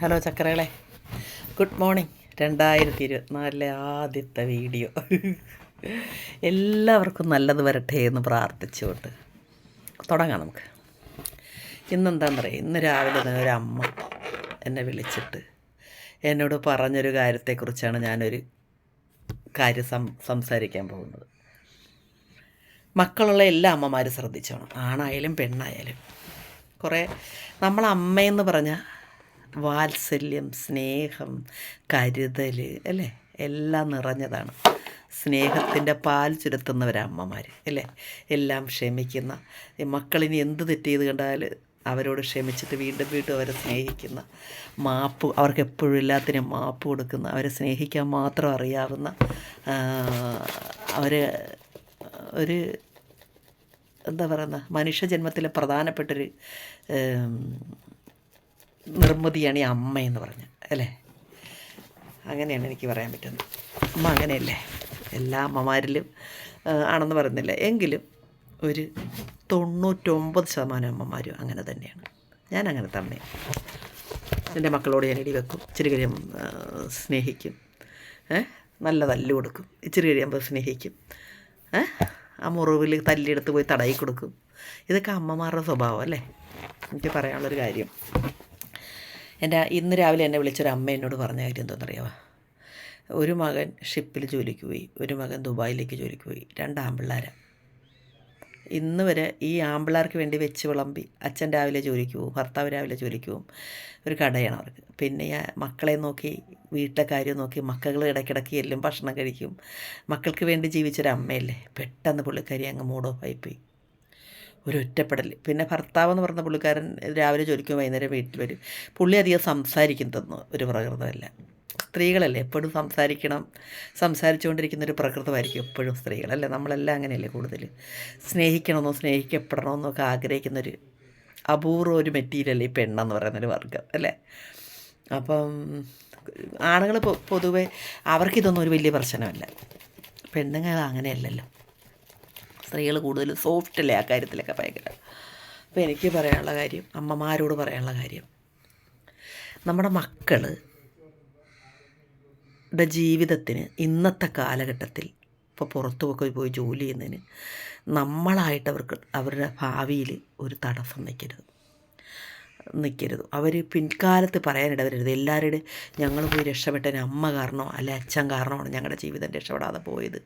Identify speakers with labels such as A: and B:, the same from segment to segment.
A: Hello ചക്കരകളെ good morning രണ്ടായിരത്തി ഇരുപത്തിനാലിലെ ആദ്യത്തെ വീഡിയോ. എല്ലാവർക്കും നല്ലത് വരട്ടെ എന്ന് പ്രാർത്ഥിച്ചുകൊണ്ട് തുടങ്ങാം നമുക്ക്. ഇന്നെന്താണെന്ന് പറയുക ഇന്ന് രാവിലെ ഒരു അമ്മ എന്നെ വിളിച്ചിട്ട് എന്നോട് പറഞ്ഞൊരു കാര്യത്തെക്കുറിച്ചാണ് ഞാനൊരു കാര്യം സം സംസാരിക്കാൻ പോകുന്നത്. മക്കളുള്ള എല്ലാ അമ്മമാരും ശ്രദ്ധിച്ചോണം. ആണായാലും പെണ്ണായാലും. കുറേ നമ്മൾ അമ്മയെന്ന് പറഞ്ഞാൽ വാത്സല്യം സ്നേഹം കരുതൽ അല്ലേ? എല്ലാം നിറഞ്ഞതാണ്. സ്നേഹത്തിന്റെ പാൽ ചുരത്തുന്നവരാ അമ്മമാർ അല്ലേ? എല്ലാം ക്ഷമിക്കുന്ന. മക്കളിനി എന്ത് തെറ്റ് ചെയ്ത് കണ്ടാൽ അവരോട് ക്ഷമിച്ചിട്ട് വീണ്ടും വീണ്ടും അവരെ സ്നേഹിക്കുന്ന. മാപ്പ് അവർക്ക് എപ്പോഴും എല്ലാത്തിനും മാപ്പ് കൊടുക്കുന്ന അവരെ സ്നേഹിക്കാൻ മാത്രം അറിയാവുന്ന അവർ ഒരു എന്താ പറയുന്ന മനുഷ്യജന്മത്തിലെ പ്രധാനപ്പെട്ടൊരു നിർമ്മിതിയാണ് ഈ അമ്മ എന്ന് പറഞ്ഞത് അല്ലേ? അങ്ങനെയാണ് എനിക്ക് പറയാൻ പറ്റുന്നത്. അമ്മ അങ്ങനെയല്ലേ? എല്ലാ അമ്മമാരിലും ആണെന്ന് പറയുന്നില്ല. എങ്കിലും ഒരു തൊണ്ണൂറ്റൊമ്പത് ശതമാനം അമ്മമാരും അങ്ങനെ തന്നെയാണ്. ഞാൻ അങ്ങനെ തന്നെ. എന്റെ മക്കളോട് ഞാൻ ഇടി വെക്കും ഇച്ചിരി കഴിയുമ്പോൾ സ്നേഹിക്കും. നല്ല തല്ല് കൊടുക്കും. ഇച്ചിരി കഴിയുമ്പോൾ സ്നേഹിക്കും. ആ മുറിവിൽ തല്ലിയെടുത്ത് പോയി തടയി കൊടുക്കും. ഇതൊക്കെ അമ്മമാരുടെ സ്വഭാവം അല്ലേ? എനിക്ക് പറയാനുള്ളൊരു കാര്യം. എന്റെ ഇന്ന് രാവിലെ എന്നെ വിളിച്ചൊരു അമ്മ എന്നോട് പറഞ്ഞ കാര്യം എന്തോന്നറിയാമോ ഒരു മകൻ ഷിപ്പിൽ ജോലിക്ക് പോയി ഒരു മകൻ ദുബായിലേക്ക് ജോലിക്ക് പോയി രണ്ട് ആമ്പിള്ളാരാണ് ഇന്ന് വരെ ഈ ആമ്പിള്ളേർക്ക് വേണ്ടി വെച്ച് വിളമ്പി അച്ഛൻ രാവിലെ ജോലിക്ക് പോകും ഭർത്താവ് രാവിലെ ജോലിക്ക് പോകും ഒരു കടയാണ് അവർക്ക്. പിന്നെ മക്കളെ നോക്കി വീട്ടിലെ കാര്യം നോക്കി മക്കൾ ഇടയ്ക്കിടയ്ക്ക് എല്ലാം ഭക്ഷണം കഴിക്കും. മക്കൾക്ക് വേണ്ടി ജീവിച്ചൊരു അമ്മയല്ലേ? പെട്ടെന്ന് പുള്ളിക്കാരി അങ്ങ് മൂഡ് ഓഫ് ആയിപ്പോയി. ഒരു ഒറ്റപ്പെടൽ പിന്നെ ഭർത്താവ് എന്ന് പറഞ്ഞ പുള്ളിക്കാരൻ രാവിലെ ജോലിക്കും വൈകുന്നേരം വീട്ടിൽ വരും. പുള്ളി അധികം സംസാരിക്കുന്നതെന്ന് ഒരു പ്രകൃതമല്ല. സ്ത്രീകളല്ലേ എപ്പോഴും സംസാരിക്കണം. സംസാരിച്ചുകൊണ്ടിരിക്കുന്ന ഒരു പ്രകൃതമായിരിക്കും എപ്പോഴും സ്ത്രീകളല്ലേ നമ്മളെല്ലാം അങ്ങനെയല്ലേ കൂടുതൽ. സ്നേഹിക്കണമെന്നോ സ്നേഹിക്കപ്പെടണമെന്നോ ഒക്കെ ആഗ്രഹിക്കുന്നൊരു അപൂർവ ഒരു മെറ്റീരിയല്ലേ ഈ പെണ്ണെന്ന് പറയുന്നൊരു വർഗം അല്ലേ? അപ്പം ആണുങ്ങൾ പൊതുവെ അവർക്കിതൊന്നും ഒരു വലിയ പ്രശ്നമല്ല. പെണ്ണുങ്ങൾ അങ്ങനെയല്ലല്ലോ. സ്ത്രീകൾ കൂടുതൽ സോഫ്റ്റ് അല്ലേ ആ കാര്യത്തിലൊക്കെ ഭയങ്കര? അപ്പോൾ എനിക്ക് പറയാനുള്ള കാര്യം അമ്മമാരോട് പറയാനുള്ള കാര്യം. നമ്മുടെ മക്കൾ ജീവിതത്തിന് ഇന്നത്തെ കാലഘട്ടത്തിൽ ഇപ്പോൾ പുറത്തുമൊക്കെ പോയി ജോലി ചെയ്യുന്നതിന് നമ്മളായിട്ട് അവർക്ക് അവരുടെ ഭാവിയിൽ ഒരു തടസ്സം നിൽക്കരുത് നിൽക്കരുത് അവർ പിൻകാലത്ത് പറയാനിട വരരുത്. എല്ലാവരുടെയും ഞങ്ങൾ പോയി രക്ഷപ്പെട്ടതിന് അമ്മ കാരണമോ അല്ലെ അച്ഛൻ കാരണമാണ് ഞങ്ങളുടെ ജീവിതം രക്ഷപ്പെടാതെ പോയത്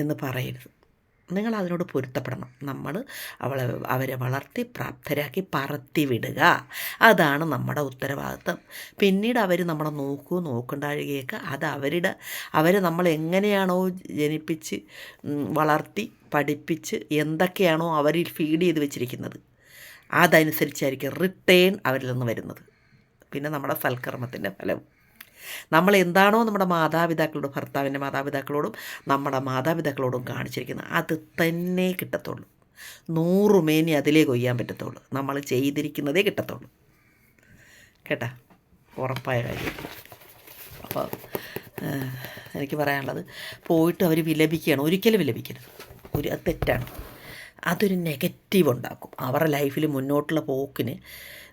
A: എന്ന് പറയരുത്. നിങ്ങൾ അതിനോട് പൊരുത്തപ്പെടണം. നമ്മൾ അവളെ അവരെ വളർത്തി പ്രാപ്തരാക്കി പറത്തി വിടുക. അതാണ് നമ്മുടെ ഉത്തരവാദിത്വം പിന്നീട് അവർ നമ്മളെ നോക്കൂ നോക്കുണ്ടാകുകയൊക്കെ അത് അവരുടെ അവരെ നമ്മൾ എങ്ങനെയാണോ ജനിപ്പിച്ച് വളർത്തി പഠിപ്പിച്ച് എന്തൊക്കെയാണോ അവരിൽ ഫീഡ് ചെയ്ത് വെച്ചിരിക്കുന്നത്. അതനുസരിച്ചായിരിക്കും റിട്ടേൺ അവരിൽ നിന്ന് വരുന്നത്. പിന്നെ നമ്മുടെ സൽക്കർമ്മത്തിന്റെ ഫലം നമ്മൾ എന്താണോ നമ്മുടെ മാതാപിതാക്കളോടും ഭർത്താവിന്റെ മാതാപിതാക്കളോടും നമ്മുടെ മാതാപിതാക്കളോടും കാണിച്ചിരിക്കുന്നത് അത് തന്നെ കിട്ടത്തുള്ളൂ. നൂറുമേനി അതിലേ കൊയ്യാൻ പറ്റത്തുള്ളൂ. നമ്മൾ ചെയ്തിരിക്കുന്നതേ കിട്ടത്തുള്ളൂ. കേട്ടാ? ഉറപ്പായ കാര്യം. അപ്പോൾ എനിക്ക് പറയാനുള്ളത് പോയിട്ട് അവർ വിലപിക്കുകയാണ്. ഒരിക്കലും വിലപിക്കരുത്. ഒരു അത് തെറ്റാണ്. അതൊരു നെഗറ്റീവ് ഉണ്ടാക്കും. അവരുടെ ലൈഫിൽ മുന്നോട്ടുള്ള പോക്കിന്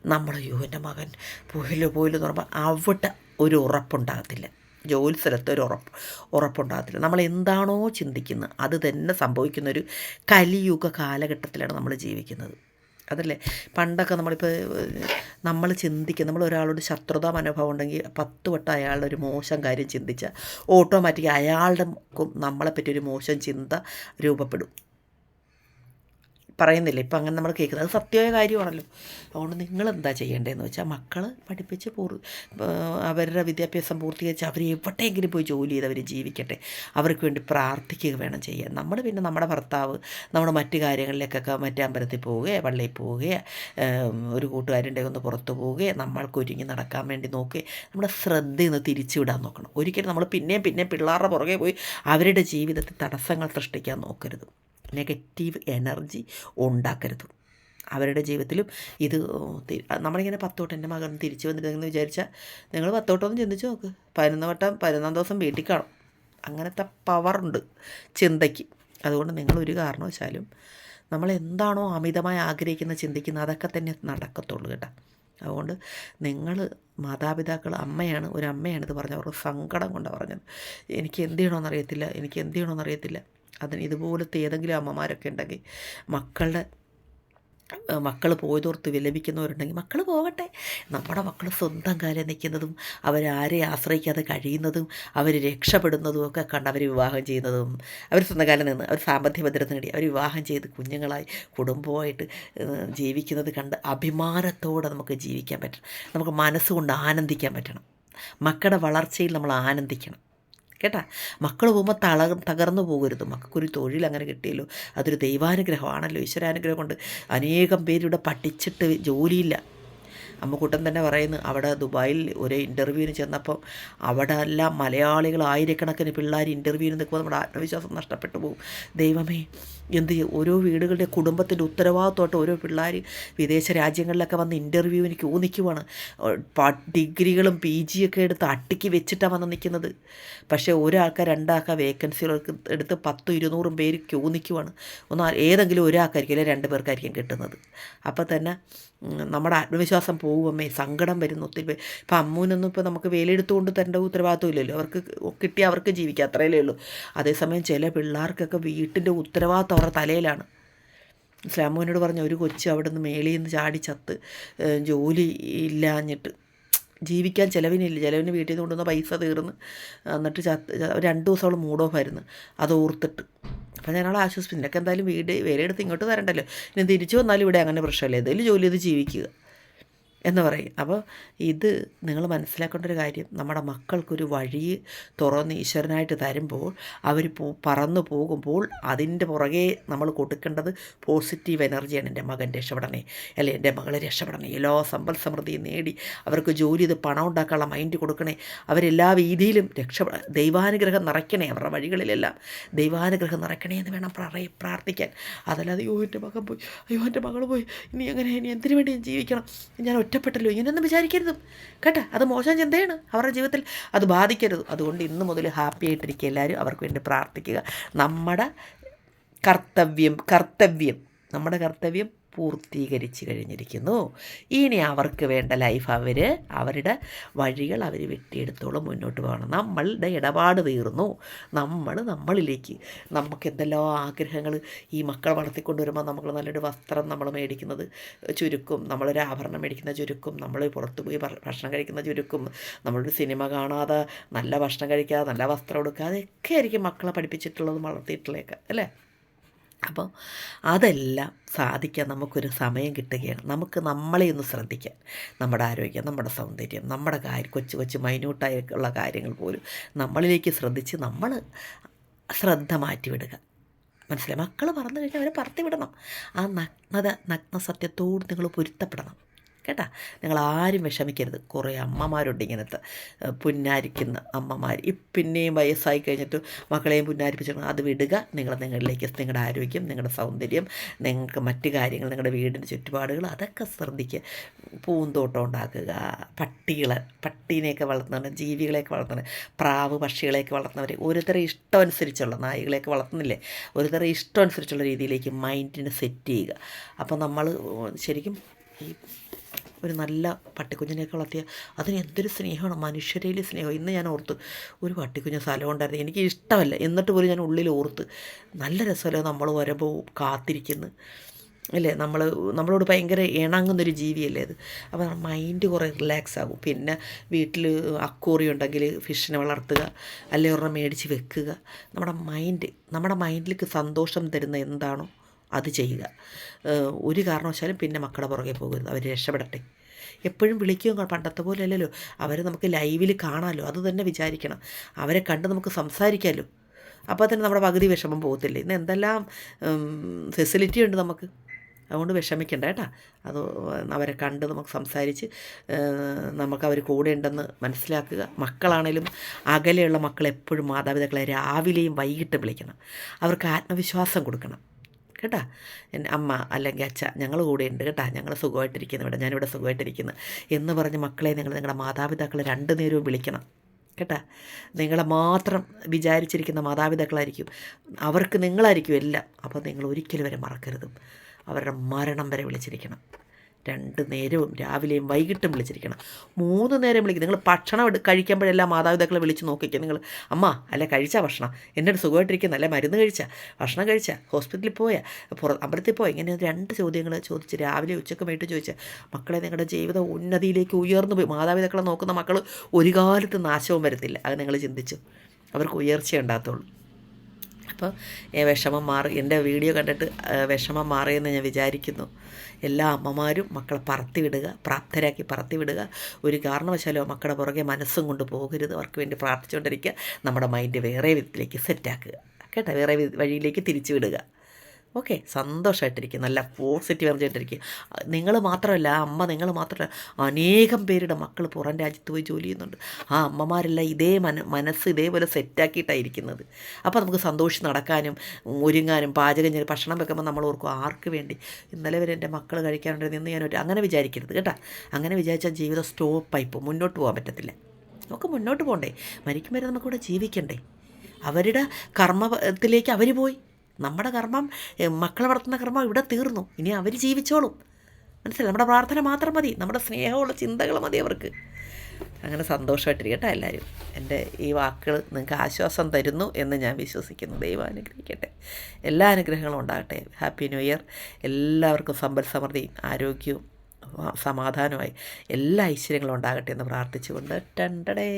A: നമ്മൾ അയ്യോ എന്റെ മകൻ പോയില്ലോ പോയില്ലോ എന്ന് പറയുമ്പോൾ അവിടെ ഒരു ഉറപ്പുണ്ടാകത്തില്ല. ജോലി സ്ഥലത്ത് ഒരു ഉറപ്പ് ഉറപ്പുണ്ടാകത്തില്ല. നമ്മൾ എന്താണോ ചിന്തിക്കുന്നത് അത് തന്നെ സംഭവിക്കുന്ന ഒരു കലിയുഗ കാലഘട്ടത്തിലാണ് നമ്മൾ ജീവിക്കുന്നത്. അതല്ലേ? പണ്ടൊക്കെ നമ്മളിപ്പോൾ നമ്മൾ ചിന്തിക്കുക നമ്മൾ ഒരാളോട് ശത്രുതാ മനോഭാവം ഉണ്ടെങ്കിൽ പത്ത് വട്ടം അയാളുടെ ഒരു മോശം കാര്യം ചിന്തിച്ചാൽ ഓട്ടോമാറ്റിക് അയാളുടെ നമ്മളെപ്പറ്റി ഒരു മോശം ചിന്ത രൂപപ്പെടും. പറയുന്നില്ല. ഇപ്പം അങ്ങനെ നമ്മൾ കേൾക്കുന്നത്. അത് സത്യമായ കാര്യമാണല്ലോ. അതുകൊണ്ട് നിങ്ങൾ എന്താ ചെയ്യേണ്ടതെന്ന് വെച്ചാൽ മക്കൾ പഠിപ്പിച്ച് പൂർ അവരുടെ വിദ്യാഭ്യാസം പൂർത്തീകരിച്ച് അവർ എവിടെയെങ്കിലും പോയി ജോലി ചെയ്ത് അവർ ജീവിക്കട്ടെ. അവർക്ക് വേണ്ടി പ്രാർത്ഥിക്കുക വേണം ചെയ്യാൻ. നമ്മൾ പിന്നെ നമ്മുടെ ഭർത്താവ് നമ്മുടെ മറ്റു കാര്യങ്ങളിലേക്കൊക്കെ മറ്റേ അമ്പലത്തിൽ പോവുകയോ പള്ളിയിൽ പോവുകയോ ഒരു കൂട്ടുകാരന്റെ ഒന്ന് പുറത്ത് പോവുകയോ നമ്മൾക്ക് ഒരുങ്ങി നടക്കാൻ വേണ്ടി നോക്കുകയോ നമ്മുടെ ശ്രദ്ധ ഒന്ന് തിരിച്ചു വിടാൻ നോക്കണം. ഒരിക്കലും നമ്മൾ പിന്നെയും പിന്നെയും പിള്ളേരുടെ പുറകെ പോയി അവരുടെ ജീവിതത്തിൽ തടസ്സങ്ങൾ സൃഷ്ടിക്കാൻ നോക്കരുത്. നെഗറ്റീവ് എനർജി ഉണ്ടാക്കരുത്. അവരുടെ ജീവിതത്തിലും ഇത് നമ്മളിങ്ങനെ പത്തോട്ട് എന്റെ മകൻ തിരിച്ചു വന്നിട്ടുണ്ടെന്ന് വിചാരിച്ചാൽ നിങ്ങൾ പത്തോട്ടൊന്ന് ചിന്തിച്ച് നോക്ക്. പതിനൊന്ന് വട്ടം പതിനൊന്നാം ദിവസം വീട്ടിൽ കാണും. അങ്ങനത്തെ പവറുണ്ട് ചിന്തയ്ക്ക്. അതുകൊണ്ട് നിങ്ങൾ ഒരു കാരണവശാലും നമ്മൾ എന്താണോ അമിതമായി ആഗ്രഹിക്കുന്ന ചിന്തിക്കുന്ന അതൊക്കെ തന്നെ നടക്കത്തുള്ളൂ കേട്ടോ. അതുകൊണ്ട് നിങ്ങൾ മാതാപിതാക്കൾ അമ്മയാണ് ഒരു അമ്മയാണ് ഇത് പറഞ്ഞത് അവർക്ക് സങ്കടം കൊണ്ടാണ് പറഞ്ഞത്. എനിക്ക് എന്ത് ചെയ്യണമെന്നറിയത്തില്ല എനിക്ക് എന്ത് ചെയ്യണമെന്ന് അറിയത്തില്ല. അതിന് ഇതുപോലത്തെ ഏതെങ്കിലും അമ്മമാരൊക്കെ ഉണ്ടെങ്കിൽ മക്കളുടെ മക്കൾ പോയതോർത്ത് വിലപിക്കുന്നവരുണ്ടെങ്കിൽ മക്കൾ പോകട്ടെ. നമ്മുടെ മക്കൾ സ്വന്തം കാലം നിൽക്കുന്നതും അവരാരെ ആശ്രയിക്കാതെ കഴിയുന്നതും അവർ രക്ഷപ്പെടുന്നതും ഒക്കെ കണ്ട് അവർ വിവാഹം ചെയ്യുന്നതും അവർ സ്വന്തം കാലം നിന്ന് അവർ സാമ്പത്തിക ഭദ്രത നേടി അവർ വിവാഹം ചെയ്ത് കുഞ്ഞുങ്ങളായി കുടുംബമായിട്ട് ജീവിക്കുന്നത് കണ്ട് അഭിമാനത്തോടെ നമുക്ക് ജീവിക്കാൻ പറ്റണം. നമുക്ക് മനസ്സുകൊണ്ട് ആനന്ദിക്കാൻ പറ്റണം. മക്കളുടെ വളർച്ചയിൽ നമ്മൾ ആനന്ദിക്കണം. കേട്ടാ? മക്കൾ പോകുമ്പോൾ തള തകർന്നു പോകരുത്. മക്കൾക്കൊരു തൊഴിൽ അങ്ങനെ കിട്ടിയല്ലോ. അതൊരു ദൈവാനുഗ്രഹമാണല്ലോ. ഈശ്വരാനുഗ്രഹം കൊണ്ട് അനേകം പേരിവിടെ പഠിച്ചിട്ട് ജോലിയില്ല. അമ്മക്കൂട്ടൻ തന്നെ പറയുന്നു അവിടെ ദുബായിൽ ഒരു ഇന്റർവ്യൂവിന് ചെന്നപ്പോൾ അവിടെ എല്ലാം മലയാളികൾ ആയിരക്കണക്കിന് പിള്ളേർ ഇന്റർവ്യൂവിന് നിൽക്കുമ്പോൾ നമ്മുടെ ആത്മവിശ്വാസം നഷ്ടപ്പെട്ടു പോകും. ദൈവമേ എന്ത് ചെയ്യും? ഓരോ വീടുകളുടെ കുടുംബത്തിന്റെ ഉത്തരവാദിത്തമായിട്ട് ഓരോ പിള്ളേർ വിദേശ രാജ്യങ്ങളിലൊക്കെ വന്ന് ഇന്റർവ്യൂവിന് ക്യൂ നിൽക്കുവാണ്. ഡിഗ്രികളും പി ജിയൊക്കെ എടുത്ത് അട്ടിക്ക് വെച്ചിട്ടാണ് വന്ന് നിൽക്കുന്നത്. പക്ഷേ ഒരാൾക്ക് രണ്ടാൾക്ക് വേക്കൻസികൾക്ക് എടുത്ത് പത്തും ഇരുന്നൂറും പേര് ക്യൂ നിൽക്കുവാണ്. ഒന്ന് ഏതെങ്കിലും ഒരാൾക്കായിരിക്കും അല്ലെങ്കിൽ രണ്ട് പേർക്കായിരിക്കും കിട്ടുന്നത്. അപ്പോൾ തന്നെ നമ്മുടെ ആത്മവിശ്വാസം പോകുമേ സങ്കടം വരുന്നു ഒത്തിരി ഇപ്പം അമ്മൂനൊന്നും ഇപ്പോൾ നമുക്ക് വേലെടുത്തുകൊണ്ട് തരേണ്ട ഉത്തരവാദിത്വം ഇല്ലല്ലോ. അവർക്ക് കിട്ടി അവർക്ക് ജീവിക്കാം. അത്രയല്ലേ ഉള്ളൂ. അതേസമയം ചില പിള്ളേർക്കൊക്കെ വീട്ടിന്റെ ഉത്തരവാദിത്വം അവരുടെ തലയിലാണ്. സ്ലാമോനോട് പറഞ്ഞ ഒരു കൊച്ച് അവിടെ നിന്ന് മേളിൽ നിന്ന് ചാടി ചത്ത് ജോലി ഇല്ലാഞ്ഞിട്ട് ജീവിക്കാൻ ചിലവിനില്ല. ചിലവിന് വീട്ടിൽ നിന്ന് കൊണ്ടുവന്ന പൈസ തീർന്ന് എന്നിട്ട് ചത്ത് രണ്ട് ദിവസം അവൾ മൂഡ് ഓഫ് ആയിരുന്നു. അത് ഓർത്തിട്ട്. അപ്പോൾ ഞാൻ അവളെ ആശ്വസിപ്പിച്ചു. നിനക്ക് എന്തായാലും വീട് വേറെ എടുത്ത് ഇങ്ങോട്ട് തരണ്ടല്ലോ ഇനി തിരിച്ചു വന്നാലും ഇവിടെ അങ്ങനെ പ്രശ്നമില്ല. ഏതെങ്കിലും ജോലി ചെയ്ത് ജീവിക്കുക. എന്ന് പറയും. അപ്പോൾ ഇത് നിങ്ങൾ മനസ്സിലാക്കേണ്ട ഒരു കാര്യം നമ്മുടെ മക്കൾക്കൊരു വഴി തുറന്ന് ഈശ്വരനായിട്ട് തരുമ്പോൾ അവർ പോ പറന്നു പോകുമ്പോൾ അതിന്റെ പുറകെ നമ്മൾ കൊടുക്കേണ്ടത് പോസിറ്റീവ് എനർജിയാണ് എന്റെ മകൻ രക്ഷപ്പെടണേ. അല്ലെ? എന്റെ മകളെ രക്ഷപ്പെടണേ. എല്ലാ സമ്പൽ സമൃദ്ധിയും നേടി അവർക്ക് ജോലി ചെയ്ത് പണം ഉണ്ടാക്കാനുള്ള മൈൻഡ് കൊടുക്കണേ. അവരെല്ലാ രീതിയിലും രക്ഷ ദൈവാനുഗ്രഹം നിറയ്ക്കണേ അവരുടെ വഴികളിലെല്ലാം. ദൈവാനുഗ്രഹം നിറയ്ക്കണേ എന്ന് വേണം പറയ പ്രാർത്ഥിക്കാൻ. അതല്ലാതെ അയ്യോ എന്റെ മകൻ പോയി. അയ്യോ എന്റെ മകൾ പോയി. ഇനി എങ്ങനെ? ഇനി എന്തിനു വേണ്ടി ഞാൻ ജീവിക്കണം? ഞാൻ ഒറ്റപ്പെട്ടല്ലോ ഇങ്ങനെയൊന്നും വിചാരിക്കരുതും. കേട്ടോ? അത് മോശം ചിന്തയാണ്. അവരുടെ ജീവിതത്തിൽ അത് ബാധിക്കരുത്. അതുകൊണ്ട് ഇന്ന് മുതൽ ഹാപ്പി ആയിട്ടിരിക്കുക എല്ലാവരും. അവർക്ക് വേണ്ടി പ്രാർത്ഥിക്കുക. നമ്മുടെ കർത്തവ്യം കർത്തവ്യം നമ്മുടെ കർത്തവ്യം പൂർത്തീകരിച്ച് കഴിഞ്ഞിരിക്കുന്നു. ഇനി അവർക്ക് വേണ്ട ലൈഫ് അവർ അവരുടെ വഴികൾ അവർ വെട്ടിയെടുത്തോളം മുന്നോട്ട് പോകണം. നമ്മളുടെ ഇടപാട് തീർന്നു. നമ്മൾ നമ്മളിലേക്ക് നമുക്ക് എന്തെല്ലാം ആഗ്രഹങ്ങൾ ഈ മക്കൾ വളർത്തിക്കൊണ്ട് വരുമ്പോൾ നമ്മൾ നല്ലൊരു വസ്ത്രം നമ്മൾ മേടിക്കുന്നത് ചുരുക്കും നമ്മളൊരു ആഭരണം മേടിക്കുന്ന ചുരുക്കും നമ്മൾ പുറത്തു പോയി ഭക്ഷണം കഴിക്കുന്ന ചുരുക്കും നമ്മളൊരു സിനിമ കാണാതെ നല്ല ഭക്ഷണം കഴിക്കാതെ നല്ല വസ്ത്രം എടുക്കാതെ ഒക്കെ ആയിരിക്കും മക്കളെ പഠിപ്പിച്ചിട്ടുള്ളതും വളർത്തിയിട്ടുള്ളതൊക്കെ അല്ലേ? അപ്പോൾ അതെല്ലാം സാധിക്കാൻ നമുക്കൊരു സമയം കിട്ടുകയാണ്. നമുക്ക് നമ്മളെ ഒന്ന് ശ്രദ്ധിക്കാൻ. നമ്മുടെ ആരോഗ്യം നമ്മുടെ സൗന്ദര്യം നമ്മുടെ കാര്യം കൊച്ചു കൊച്ചു മൈന്യൂട്ടായിട്ടുള്ള കാര്യങ്ങൾ പോലും നമ്മളിലേക്ക് ശ്രദ്ധിച്ച് നമ്മൾ ശ്രദ്ധ മാറ്റിവിടുക. മനസ്സിലായി? മക്കൾ പറഞ്ഞു കഴിഞ്ഞാൽ അവരെ പറത്തി വിടണം ആ നഗ്നത നഗ്ന സത്യത്തോട് നിങ്ങൾ പൊരുത്തപ്പെടണം. കേട്ടാ? നിങ്ങൾ ആരും വിഷമിക്കരുത്. കുറേ അമ്മമാരുണ്ട് ഇങ്ങനത്തെ പുന്നാരിക്കുന്ന അമ്മമാർ പിന്നെയും വയസ്സായി കഴിഞ്ഞിട്ട് മക്കളെയും പുന്നാരിപ്പിച്ചിട്ട് അത് വിടുക. നിങ്ങൾ നിങ്ങളിലേക്ക് നിങ്ങളുടെ ആരോഗ്യം നിങ്ങളുടെ സൗന്ദര്യം നിങ്ങൾക്ക് മറ്റു കാര്യങ്ങൾ നിങ്ങളുടെ വീടിന്റെ ചുറ്റുപാടുകൾ അതൊക്കെ ശ്രദ്ധിക്കുക. പൂന്തോട്ടം ഉണ്ടാക്കുക പട്ടികളെ പട്ടീനെയൊക്കെ വളർത്തുന്നവർ ജീവികളെയൊക്കെ വളർത്തുന്നവർ പ്രാവ് പക്ഷികളെയൊക്കെ വളർത്തുന്നവർ ഓരോരുത്തരുടെ ഇഷ്ടം അനുസരിച്ചുള്ള നായികളെയൊക്കെ വളർത്തുന്നില്ലേ? ഓരോരുത്തരുടെ ഇഷ്ടം അനുസരിച്ചുള്ള രീതിയിലേക്ക് മൈൻഡിനെ സെറ്റ് ചെയ്യുക. അപ്പോൾ നമ്മൾ ശരിക്കും ഈ ഒരു നല്ല പട്ടിക്കുഞ്ഞിനെയൊക്കെ വളർത്തിയ അതിന് എന്തൊരു സ്നേഹമാണ് മനുഷ്യരയിൽ സ്നേഹം. ഇന്ന് ഞാൻ ഓർത്ത് ഒരു പട്ടിക്കുഞ്ഞ് സ്ഥലം ഉണ്ടായിരുന്നു എനിക്ക് ഇഷ്ടമല്ല. എന്നിട്ട് പോലും ഞാൻ ഉള്ളിൽ ഓർത്ത് നല്ല രസമല്ലോ നമ്മൾ വരുമ്പോൾ കാത്തിരിക്കുന്നു? അല്ലേ? നമ്മൾ നമ്മളോട് ഭയങ്കര ഇണങ്ങുന്നൊരു ജീവിയല്ലേ അത്. അപ്പോൾ മൈൻഡ് കുറേ റിലാക്സ് ആകും. പിന്നെ വീട്ടിൽ അക്കോറി ഉണ്ടെങ്കിൽ ഫിഷിനെ വളർത്തുക അല്ലെങ്കിൽ ഒരെണ്ണം മേടിച്ച് വെക്കുക. നമ്മുടെ മൈൻഡ് നമ്മുടെ മൈൻഡിലേക്ക് സന്തോഷം തരുന്ന എന്താണോ അത് ചെയ്യുക. ഒരു കാരണവശാലും പിന്നെ മക്കളുടെ പുറകെ പോകരുത്. അവർ രക്ഷപ്പെടട്ടെ. എപ്പോഴും വിളിക്കുകയും പണ്ടത്തെ പോലെ അല്ലല്ലോ അവരെ നമുക്ക് ലൈവിൽ കാണാമല്ലോ അത് തന്നെ വിചാരിക്കണം. അവരെ കണ്ട് നമുക്ക് സംസാരിക്കാമല്ലോ അപ്പോൾ തന്നെ നമ്മുടെ പകുതി വിഷമം പോകത്തില്ലേ? ഇന്ന് എന്തെല്ലാം ഫെസിലിറ്റി ഉണ്ട് നമുക്ക്? അതുകൊണ്ട് വിഷമിക്കണ്ട കേട്ടോ. അത് അവരെ കണ്ട് നമുക്ക് സംസാരിച്ച് നമുക്ക് അവർ കൂടെ ഉണ്ടെന്ന് മനസ്സിലാക്കുക. മക്കളാണേലും അകലെയുള്ള മക്കളെപ്പോഴും മാതാപിതാക്കളെ രാവിലെയും വൈകിട്ട് വിളിക്കണം. അവർക്ക് ആത്മവിശ്വാസം കൊടുക്കണം. കേട്ടാ? അമ്മ അല്ലെങ്കിൽ അച്ഛ ഞങ്ങൾ കൂടെ ഉണ്ട് കേട്ടാ? ഞങ്ങൾ സുഖമായിട്ടിരിക്കുന്നു ഇവിടെ. ഞാനിവിടെ സുഖമായിട്ടിരിക്കുന്നു. എന്ന് പറഞ്ഞ് മക്കളെ നിങ്ങൾ നിങ്ങളുടെ മാതാപിതാക്കളെ രണ്ട് നേരവും വിളിക്കണം. കേട്ടാ? നിങ്ങളെ മാത്രം വിചാരിച്ചിരിക്കുന്ന മാതാപിതാക്കളായിരിക്കും. അവർക്ക് നിങ്ങളായിരിക്കും എല്ലാം. അപ്പോൾ നിങ്ങൾ ഒരിക്കലും വരെ മറക്കരുത്. അവരുടെ മരണം വരെ വിളിച്ചിരിക്കണം. രണ്ട് നേരവും രാവിലെയും വൈകിട്ടും വിളിച്ചിരിക്കണം. മൂന്ന് നേരം വിളിക്കും. നിങ്ങൾ ഭക്ഷണം കഴിക്കുമ്പോഴെല്ലാം മാതാപിതാക്കളെ വിളിച്ച് നോക്കിക്കുക നിങ്ങൾ അമ്മ അല്ല കഴിച്ചാൽ ഭക്ഷണം? എന്നോട് സുഖമായിട്ടിരിക്കുന്ന. അല്ലെ മരുന്ന് കഴിച്ച? ഭക്ഷണം കഴിച്ച? ഹോസ്പിറ്റലിൽ പോയാൽ പുറ അമ്പലത്തിൽ പോയാൽ ഇങ്ങനെ രണ്ട് ചോദ്യങ്ങൾ ചോദിച്ച് രാവിലെ ഉച്ചയ്ക്ക് വൈകിട്ട് ചോദിച്ചാൽ മക്കളെ നിങ്ങളുടെ ജീവിത ഉന്നതിയിലേക്ക് ഉയർന്നു പോയി. മാതാപിതാക്കളെ നോക്കുന്ന മക്കൾ ഒരു കാലത്ത് നാശവും വരത്തില്ല അത് നിങ്ങൾ ചിന്തിച്ചു. അവർക്ക് ഉയർച്ച ഉണ്ടാകത്തുള്ളൂ. അപ്പോൾ വിഷമം മാറി എന്റെ വീഡിയോ കണ്ടിട്ട് വിഷമം മാറിയെന്ന് ഞാൻ വിചാരിക്കുന്നു. എല്ലാ അമ്മമാരും മക്കളെ പറത്തി വിടുക പ്രാപ്തരാക്കി പറത്തി വിടുക ഒരു കാരണവശാലോ മക്കളുടെ പുറകെ മനസ്സും കൊണ്ട് പോകരുത്. അവർക്ക് വേണ്ടി പ്രാർത്ഥിച്ചുകൊണ്ടിരിക്കുക. നമ്മുടെ മൈൻഡ് വേറെ വിധത്തിലേക്ക് സെറ്റാക്കുക. കേട്ടോ? വേറെ വഴിയിലേക്ക് തിരിച്ചു വിടുക ഓക്കെ സന്തോഷമായിട്ടിരിക്കും നല്ല പോസിറ്റീവ് എനർജി ആയിട്ടിരിക്കും നിങ്ങൾ മാത്രമല്ല അമ്മ നിങ്ങൾ മാത്രമല്ല അനേകം പേരുടെ മക്കൾ പുറം രാജ്യത്ത് പോയി ജോലി ചെയ്യുന്നുണ്ട്. ആ അമ്മമാരെല്ലാം ഇതേ മന മനസ്സ് ഇതേപോലെ സെറ്റാക്കിയിട്ടായിരിക്കുന്നത്. അപ്പോൾ നമുക്ക് സന്തോഷിച്ച് നടക്കാനും ഒരുങ്ങാനും പാചകം ചെയ്ത് ഭക്ഷണം വെക്കുമ്പോൾ നമ്മൾ ഓർക്കും ആർക്ക് വേണ്ടി ഇന്നലെ വരെ എന്റെ മക്കൾ കഴിക്കാനുണ്ടെന്ന് ഇന്ന് ഞാൻ ഒരു അങ്ങനെ വിചാരിക്കരുത് കേട്ടോ. അങ്ങനെ വിചാരിച്ചാൽ ജീവിതം സ്റ്റോപ്പായി പോകും മുന്നോട്ട് പോകാൻ പറ്റത്തില്ല. നമുക്ക് മുന്നോട്ട് പോകണ്ടേ മരിക്കും വരെ നമുക്കിവിടെ ജീവിക്കണ്ടേ? അവരുടെ കർമ്മത്തിലേക്ക് അവർ പോയി. നമ്മുടെ കർമ്മം മക്കളെ വളർത്തുന്ന കർമ്മം ഇവിടെ തീർന്നു. ഇനി അവർ ജീവിച്ചോളും. മനസ്സിലായി? നമ്മുടെ പ്രാർത്ഥന മാത്രം മതി. നമ്മുടെ സ്നേഹമുള്ള ചിന്തകൾ മതി അവർക്ക്. അങ്ങനെ സന്തോഷമായിട്ടിരിക്കട്ടെ എല്ലാവരും. എന്റെ ഈ വാക്കുകൾ നിങ്ങൾക്ക് ആശ്വാസം തരുന്നു എന്ന് ഞാൻ വിശ്വസിക്കുന്നു. ദൈവം അനുഗ്രഹിക്കട്ടെ. എല്ലാ അനുഗ്രഹങ്ങളും ഉണ്ടാകട്ടെ. ഹാപ്പി ന്യൂ ഇയർ എല്ലാവർക്കും സമ്പൽ സമൃദ്ധിയും ആരോഗ്യവും സമാധാനമായി എല്ലാ ഐശ്വര്യങ്ങളും ഉണ്ടാകട്ടെ എന്ന് പ്രാർത്ഥിച്ചുകൊണ്ട് ടണ്ടടേ.